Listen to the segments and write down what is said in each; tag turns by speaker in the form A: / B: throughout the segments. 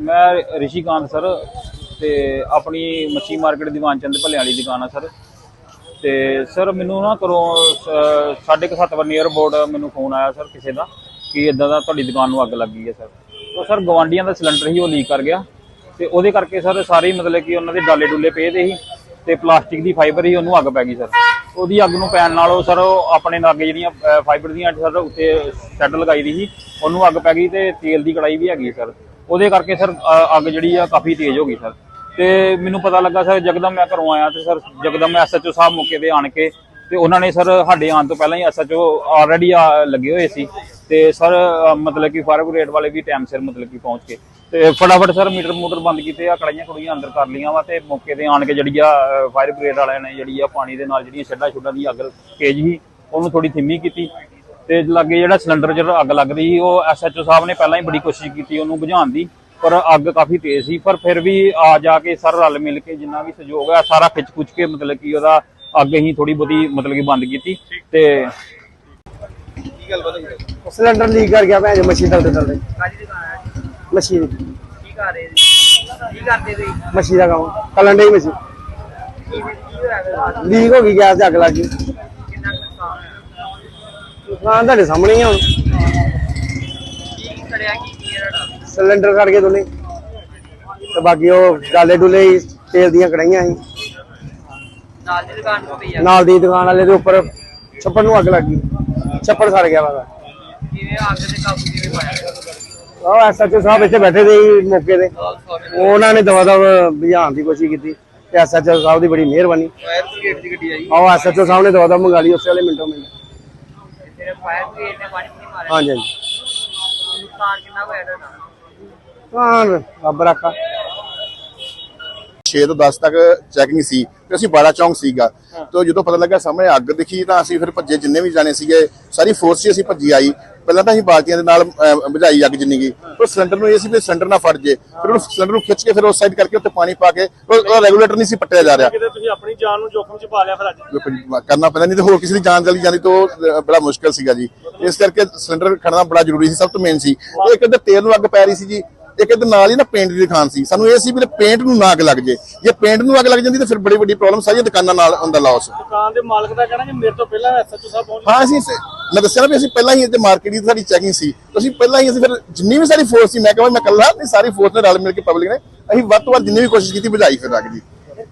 A: ਮੈਂ ਰਿਸ਼ੀਕਾਂਤ ਸਰ ਤੇ ਆਪਣੀ ਮੱਛੀ ਮਾਰਕੀਟ ਦੀਵਾਨ ਚੰਦ ਭੱਲੇ ਵਾਲੀ ਦੁਕਾਨ ਆ ਸਰ। ਤੇ ਸਰ ਮੈਨੂੰ ਨਾ ਕਰੋ ਸਾਢੇ ਕੁ ਸੱਤ ਵਜੇ ਨੀਅਰ ਬੋਰਡ ਮੈਨੂੰ ਫੋਨ ਆਇਆ ਸਰ ਕਿਸੇ ਦਾ ਕਿ ਇਦਾਂ ਦਾ ਤੁਹਾਡੀ ਦੁਕਾਨ ਨੂੰ ਅੱਗ ਲੱਗ ਗਈ ਹੈ ਸਰ। ਉਹ ਸਰ ਗਵਾਂਡੀਆਂ ਦਾ ਸਿਲੰਡਰ ਹੀ ਉਹ ਲੀਕ ਕਰ ਗਿਆ ਤੇ ਉਹਦੇ ਕਰਕੇ ਸਰ ਸਾਰੇ ਮਤਲਬ ਕਿ ਉਹਨਾਂ ਦੇ ਡਾਲੇ ਡੁੱਲੇ ਪਏ ਦੇ ਸੀ ਤੇ ਪਲਾਸਟਿਕ ਦੀ ਫਾਈਬਰ ਹੀ ਉਹਨੂੰ ਅੱਗ ਪੈ ਗਈ ਸਰ। ਉਹਦੀ ਅੱਗ ਨੂੰ ਪੈਣ ਨਾਲ ਉਹ ਸਰ ਆਪਣੇ ਲਾਗੇ ਜਿਹੜੀਆਂ ਫਾਈਬਰ ਦੀਆਂ ਸਰ ਉੱਤੇ ਸ਼ੈੱਡ ਲਗਾਈ ਦੀ ਸੀ, ਉਹਨੂੰ ਅੱਗ ਪੈ ਗਈ ਤੇ ਤੇਲ ਦੀ ਕੜਾਈ ਵੀ ਹੈਗੀ ਸਰ। ਉਹਦੇ ਕਰਕੇ ਸਰ ਅੱਗ ਜਿਹੜੀ ਆ ਕਾਫੀ ਤੇਜ਼ ਹੋ ਗਈ ਸਰ। ਤੇ ਮੈਨੂੰ ਪਤਾ ਲੱਗਾ ਸਰ ਜਗਦਮ ਮੈਂ ਘਰੋਂ ਆਇਆ ਤੇ ਸਰ ਜਗਦਮ ਮੈਂ ਐਸਐਚਓ ਸਾਹਿਬ ਮੌਕੇ ਤੇ ਆਣ ਕੇ ਤੇ ਉਹਨਾਂ ਨੇ ਸਰ ਸਾਡੇ ਆਉਣ ਤੋਂ ਪਹਿਲਾਂ ਹੀ ਐਸਐਚਓ ਆਲਰੇਡੀ ਲੱਗੇ ਹੋਏ ਸੀ। ਤੇ ਸਰ ਮਤਲਬ ਕਿ ਫਾਇਰ ਬ੍ਰਿਗੇਡ ਵਾਲੇ ਵੀ ਟਾਈਮ ਸਿਰ ਮਤਲਬ ਕਿ ਪਹੁੰਚ ਕੇ ਤੇ ਫਟਾਫਟ ਸਰ ਮੀਟਰ ਮੋਟਰ ਬੰਦ ਕੀਤੇ ਆ ਕੜਾਈਆਂ ਕੁੜੀਆਂ ਅੰਦਰ ਕਰ ਲਈਆਂ ਵਾ ਤੇ ਮੌਕੇ ਤੇ ਆਣ ਕੇ ਜਿਹੜੀ ਆ ਫਾਇਰ ਬ੍ਰਿਗੇਡ ਵਾਲਿਆਂ ਨੇ ਜਿਹੜੀ ਆ ਪਾਣੀ ਦੇ ਨਾਲ ਜਿਹੜੀਆਂ ਛੱਡਾ ਛੁੱਡਾ ਦੀ ਅੱਗ ਤੇਜ਼ ਸੀ ਉਹਨੂੰ ਥੋੜੀ ਥਿੰਮੀ ਕੀਤੀ। ਤੇ ਲਾਗੇ ਜਿਹੜਾ ਸਿਲੰਡਰ ਜਿਹੜਾ ਅੱਗ ਲੱਗ ਰਹੀ ਉਹ ਐਸਐਚਓ ਸਾਹਿਬ ਨੇ ਪਹਿਲਾਂ ਹੀ ਬੜੀ ਕੋਸ਼ਿਸ਼ ਕੀਤੀ ਉਹਨੂੰ ਬੁਝਾਉਣ ਦੀ ਪਰ ਅੱਗ ਕਾਫੀ ਤੇਜ਼ ਸੀ। ਪਰ ਫਿਰ ਵੀ ਆ ਜਾ ਕੇ ਸਰ ਰਲ ਮਿਲ ਕੇ ਜਿੰਨਾ ਵੀ ਸਹਿਯੋਗ ਹੈ ਸਾਰਾ ਖਿੱਚ ਖੁੱਚ ਕੇ ਮਤਲਬ ਕਿ ਉਹਦਾ ਅੱਗ ਹੀ ਥੋੜੀ ਬਹੁਤੀ ਮਤਲਬ ਕਿ ਬੰਦ ਕੀਤੀ ਤੇ
B: ਸਿਲੰਡਰ ਲੀਕ ਕਰ ਗਿਆ ਭੈਣ ਜੀ ਮੱਛੀ ਤਲਦੇ ਤਲਦੇ
C: ਕਾਜੀ ਦੁਕਾਨ ਹੈ?
B: ਮੱਛੀ ਦੀ
C: ਕੀ ਕਰ ਰਹੇ ਕੀ ਕਰਦੇ ਤੁਸੀਂ?
B: ਮੱਛੀ ਦਾ ਕੰਮ। ਕੱਲਣ ਡਈ ਮੱਛੀ
C: ਕੀ ਕੀ ਹੋਇਆ ਫਿਰ? ਰਾਤ ਨੂੰ?
B: ਲੀਕ ਹੋ ਗਈ ਗੈਸ ਤੇ ਅੱਗ ਲੱਗ ਗਈ।
C: ਕਿੰਨਾ ਕੁ ਨੁਕਸਾਨ ਹੋਇਆ?
B: ਹਾਂ ਤੁਹਾਡੇ ਸਾਹਮਣੇ ਹੀ ਆ ਹੁਣ।
C: ਕੀ ਹੈ
B: ਸਿਲੰਡਰ ਕੱਢ ਕੇ ਦੋਨੇ ਤੇ ਬਾਕੀ ਉਹ ਡਾਲੇ ਡੁਲੇ ਸੀ, ਤੇਲ ਦੀਆਂ ਕੜਾਈਆਂ ਸੀ।
C: ਨਾਲ ਦੀ ਦੁਕਾਨ ਤੋਂ ਪਈ ਆ।
B: ਨਾਲ ਦੀ ਦੁਕਾਨ ਵਾਲੇ ਦੇ ਉੱਪਰ ਛੱਪੜ ਨੂੰ ਅੱਗ ਲੱਗ ਗਈ। ਛੱਪੜ ਸੜ ਗਿਆ ਵਾ।
C: ਕਿਵੇਂ ਅੱਗ ਤੇ ਕਾਬੂ ਕਿਵੇਂ ਪਾਇਆ
B: ਉਹ ਐਸਐਚਓ ਸਾਹਿਬ ਇੱਥੇ ਬੈਠੇ ਦੇ ਸੀ ਮੌਕੇ ਤੇ। ਉਹਨਾਂ ਨੇ ਦਵਾ ਦਵ ਬੁਝਾਉਣ ਦੀ ਕੋਸ਼ਿਸ਼ ਕੀਤੀ। ਤੇ ਐਸਐਚਓ ਸਾਹਿਬ ਦੀ ਬੜੀ ਮਿਹਰਬਾਨੀ।
C: ਫਾਇਰ ਬ੍ਰਿਗੇਡ ਦੀ ਗੱਡੀ ਆਈ।
B: ਆਹ ਐਸਐਚਓ ਸਾਹਿਬ ਨੇ ਦਵਾ ਦਵ ਮੰਗਾ ਲਈ ਉਸੇ ਵੇਲੇ ਮਿੰਟੋ ਮਿੰਟ
C: ਫਾਇਰ ਬ੍ਰਿਗੇਡ ਨੇ ਪਾਣੀ ਨਹੀਂ ਮਾਰਿਆ।
B: ਹਾਂਜੀ ਹਾਂਜੀ।
C: ਨੁਕਸਾਨ ਕਿੰਨਾ ਹੋਇਆ ਤੁਹਾਡਾ?
B: ਹਾਂ ਰੱਬ ਰੱਖਾ।
D: 6 ਤੋਂ 10 ਤੱਕ ਚੈਕਿੰਗ ਸੀ ਤੇ ਅਸੀਂ 12 ਚੌਂਕ ਸੀਗਾ। ਤੇ ਜਦੋਂ ਪਤਾ ਲੱਗਾ ਸਾਹਮਣੇ ਅੱਗ ਦਿਖੀ ਤਾਂ ਅਸੀਂ ਫਿਰ ਭੱਜੇ ਜਿੰਨੇ ਵੀ ਜਾਣੇ ਸੀਗੇ ਸਾਰੀ ਫੋਰਸ ਹੀ ਅਸੀਂ ਭੱਜੀ ਆਈ। ਪਹਿਲਾਂ ਤਾਂ ਅਸੀਂ ਬਾਲਟੀਆਂ ਦੇ ਨਾਲ ਬੁਝਾਈ ਅੱਗ ਜਿੰਨੀ ਗਈ ਉਹ ਸਿਲੰਡਰ ਨੂੰ ਇਹ ਸੀ ਵੀ ਸਿਲੰਡਰ ਨਾ ਫਟ ਜੇ। ਫਿਰ ਉਹ ਸਿਲੰਡਰ ਨੂੰ ਖਿੱਚ ਕੇ ਫਿਰ ਉਸ ਸਾਈਡ ਕਰਕੇ ਉੱਤੇ ਪਾਣੀ ਪਾ ਕੇ ਉਹ ਰੈਗੂਲੇਟਰ ਨਹੀਂ ਸੀ ਪੱਟਿਆ ਜਾ ਰਿਹਾ।
E: ਕਿਤੇ ਤੁਸੀਂ ਆਪਣੀ ਜਾਨ ਨੂੰ ਜੋਖਮ ਚ ਪਾ ਲਿਆ ਫਿਰ ਅੱਜ।
D: ਕਰਨਾ ਪੈਂਦਾ ਨਹੀਂ ਤੇ ਹੋਰ ਕਿਸੇ ਦੀ ਜਾਨ ਚਲੀ ਜਾਂਦੀ ਤਾਂ ਬੜਾ ਮੁਸ਼ਕਲ ਸੀਗਾ ਜੀ। ਇਸ ਕਰਕੇ ਸਿਲੰਡਰ ਖੜਨਾ ਬੜਾ ਜ਼ਰੂਰੀ ਸੀ ਸਭ ਤੋਂ ਮੇਨ ਸੀ। ਇੱਕ ਇੱਧਰ ਤੇਲ ਨੂੰ ਅੱਗ ਪੈ ਰਹੀ ਸੀ ਜੀ। ਇੱਕ ਇੱਧਰ ਨਾਲ ਹੀ ਨਾ ਪੇਂਟ ਦੀ ਦੁਕਾਨ ਸੀ। ਸਾਨੂੰ ਇਹ ਸੀ ਵੀ ਪੇਂਟ ਨੂੰ ਨਾ ਅੱਗ ਲੱਗ ਜੇ। ਜੇ ਪੇਂਟ ਨੂੰ ਅੱਗ ਲੱਗ ਜਾਂਦੀ ਤਾਂ ਫਿਰ ਬੜੀ ਵੱਡੀ ਪ੍ਰੋਬਲਮ ਸਾਰੀਆਂ ਦੁਕਾਨਾਂ ਨਾਲ ਹੁੰਦਾ ਲਾਸ
E: ਦੁਕਾਨ ਦੇ ਮਾਲਕ ਦਾ ਕਹਿਣਾ ਕਿ ਮੇਰੇ ਤੋਂ ਪਹਿਲਾਂ ਐਸਐਚਓ ਸਾਹਿਬ ਪਹੁੰਚ
D: ਹਾਂ ਅਸੀਂ ਸ- ਮੈਂ ਦੱਸਿਆ ਨਾ ਵੀ ਅਸੀਂ ਪਹਿਲਾਂ ਹੀ ਇੱਥੇ ਮਾਰਕੀਟ ਦੀ ਸਾਡੀ ਚੈਕਿੰਗ ਸੀ। ਅਸੀਂ ਪਹਿਲਾਂ ਹੀ ਅਸੀਂ ਫਿਰ ਜਿੰਨੀ ਵੀ ਸਾਡੀ ਫੋਰਸ ਸੀ ਮੈਂ ਕਹਾਂ ਮੈਂ ਇਕੱਲਾ ਨਹੀਂ ਸਾਰੀ ਫੋਰਸ ਨੇ ਰਲ ਮਿਲ ਕੇ ਪਬਲਿਕ ਨੇ ਅਸੀਂ ਵੱਧ ਤੋਂ ਵੱਧ ਜਿੰਨੀ ਵੀ ਕੋਸ਼ਿਸ਼ ਕੀਤੀ ਬੁਝਾਈ ਫਿਰ ਅੱਗ ਦੀ।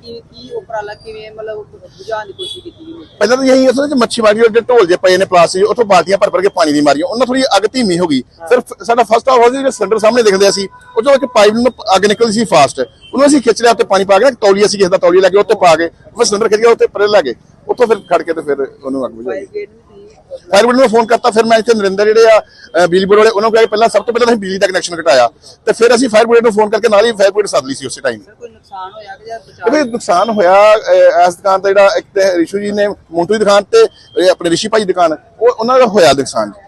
C: ਕੀ ਕੀ ਉਪਰਾਲਾ ਕਿਵੇਂ ਮਤਲਬ ਬੁਝਾਉਣ ਦੀ ਕੋਸ਼ਿਸ਼ ਕੀਤੀ ਗਈ
D: ਪਹਿਲਾਂ ਤਾਂ ਇਹੀ ਅਸਲ ਵਿੱਚ ਮੱਛੀ ਮਾਰੀ ਦੇ ਢੋਲ ਜੇ ਪਏ ਨੇ ਪਲਾਸਟਿਕ ਉੱਥੋਂ ਬਾਲਟੀਆਂ ਭਰ ਭਰ ਕੇ ਪਾਣੀ ਦੀ ਮਾਰੀਆਂ ਉਹਨਾਂ ਥੋੜੀ ਅੱਗ ਧੀਮੀ ਹੋ ਗਈ। ਫਿਰ ਸਾਡਾ ਫਸਟ ਆਫ ਜਿਹੜਾ ਸਿਲੰਡਰ ਸਾਹਮਣੇ ਦਿਖਦੇ ਸੀ ਉਹ ਜੋ ਇੱਕ ਪਾਈਪ ਨੂੰ ਅੱਗ ਨਿਕਲਦੀ ਸੀ ਫਾਸਟ ਉਹਨੂੰ ਅਸੀਂ ਖਿੱਚ ਲਿਆ ਉੱਤੇ ਪਾਣੀ ਪਾ ਕੇ ਤੌਲੀਆ ਸੀ ਕਿਸੇ ਦਾ ਤੌਲੀਆ ਲੱਗੇ ਉੱਤੇ ਪਾ ਕੇ ਫਿਰ ਸਿਲੰਡਰ ਖਿੱਚ ਗਿਆ ਉੱਤੇ ਪਰੇ ਲੱਗੇ ਉੱਥੋਂ ਫਿਰ ਖੜ ਕੇ ਤੇ ਫਿਰ ਉਹਨੂੰ ਅੱਗ ਬੁਝਾਈ ਫਾਇਰ ਬ੍ਰਿਗੇਡ ਨੂੰ ਫੋਨ ਕਰਤਾ ਫਿਰ ਮੈਂ ਇੱਥੇ ਨਰਿੰਦਰ ਜਿਹੜੇ ਆ ਬਿਜਲੀ ਬੋਰਡ ਵਾਲੇ ਉਹਨਾਂ ਨੂੰ ਕਿਹਾ ਕਿ ਪਹਿਲਾਂ ਸਭ ਤੋਂ ਪਹਿਲਾਂ ਅਸੀਂ ਬਿਜਲੀ ਦਾ ਕਨੈਕਸ਼ਨ ਘਟਾਇਆ। ਤੇ ਫਿਰ ਅਸੀਂ ਫਾਇਰ ਬ੍ਰਿਗੇਡ ਨੂੰ ਫੋਨ ਕਰਕੇ ਨਾਲ ਹੀ ਫਾਇਰ ਬ੍ਰਿਗੇਡ ਸੱਦ ਲਈ ਸੀ ਉਸੇ ਟਾਈਮ
C: ਕੋਈ ਨੁਕਸਾਨ ਹੋਇਆ ਕਿ ਜਾਂ ਬਚਾਅ?
D: ਇਹਦੇ ਨੁਕਸਾਨ ਹੋਇਆ ਇਸ ਦੁਕਾਨ ਤੇ ਜਿਹੜਾ ਇੱਕ ਤੇ ਰਿਸ਼ੂ ਜੀ ਨੇ ਮੋਂਟੂ ਦੀ ਦੁਕਾਨ ਤੇ ਆਪਣੇ ਰਿਸ਼ੀ ਭਾਈ ਦੀ ਦੁਕਾਨ ਉਹ ਉਹਨਾਂ ਦਾ ਹੋਇਆ ਨੁਕਸਾਨ ਜੀ।